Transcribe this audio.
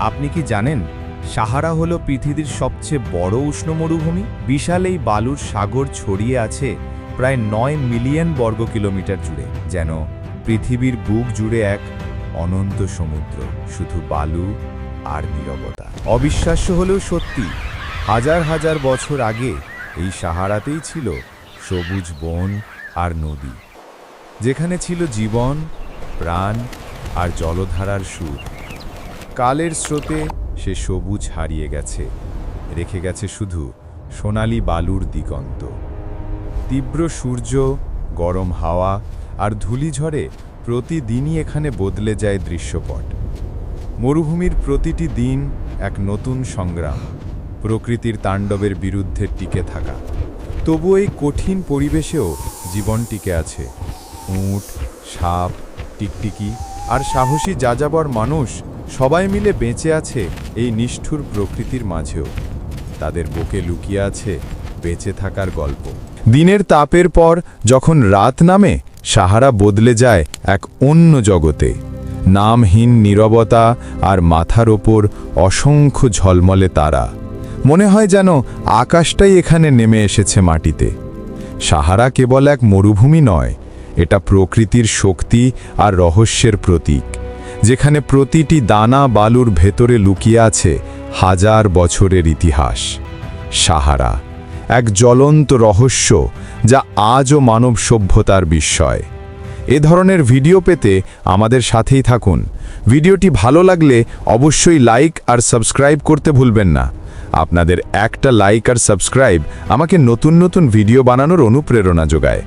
আপনি কি জানেন, সাহারা হলো পৃথিবীর সবচেয়ে বড় উষ্ণ মরুভূমি? বিশাল এই বালুর সাগর ছড়িয়ে আছে প্রায় নয় মিলিয়ন বর্গ কিলোমিটার জুড়ে, যেন পৃথিবীর বুক জুড়ে এক অনন্ত সমুদ্র, শুধু বালু আর নীরবতা। অবিশ্বাস্য হলেও সত্যি, হাজার হাজার বছর আগে এই সাহারাতেই ছিল সবুজ বন আর নদী, যেখানে ছিল জীবন, প্রাণ আর জলধারার সুর। কালের স্রোতে সে সবুজ হারিয়ে গেছে। রেখে গেছে শুধু সোনালি বালুর দিগন্ত। তীব্র সূর্য, গরম হাওয়া আর ধূলিঝড়ে প্রতিদিনই এখানে বদলে যায় দৃশ্যপট। মরুভূমির প্রতিটি দিন এক নতুন সংগ্রাম, প্রকৃতির তাণ্ডবের বিরুদ্ধে টিকে থাকা। তবু এই কঠিন পরিবেশেও জীবন টিকে আছে। উঁট, সাপ, টিকটিকি আর সাহসী যাযাবর মানুষ সবাই মিলে বেঁচে আছে এই নিষ্ঠুর প্রকৃতির মাঝেও। তাদের বুকে লুকিয়ে আছে বেঁচে থাকার গল্প। দিনের তাপের পর যখন রাত নামে, সাহারা বদলে যায় এক অন্য জগতে। নামহীন নীরবতা আর মাথার ওপর অসংখ্য ঝলমলে তারা। মনে হয় যেন আকাশটাই এখানে নেমে এসেছে মাটিতে। সাহারা কেবল এক মরুভূমি নয়, এটা প্রকৃতির শক্তি আর রহস্যের প্রতীক। যেখানে প্রতিটি দানা বালুর ভেতরে লুকিয়ে আছে হাজার বছরের ইতিহাস। সাহারা, এক জ্বলন্ত রহস্য যা আজও মানব সভ্যতার বিস্ময়। এ ধরনের ভিডিও পেতে আমাদের সাথেই থাকুন। ভিডিওটি ভালো লাগলে অবশ্যই লাইক আর সাবস্ক্রাইব করতে ভুলবেন না। আপনাদের একটা লাইক আর সাবস্ক্রাইব আমাকে নতুন নতুন ভিডিও বানানোর অনুপ্রেরণা যোগায়।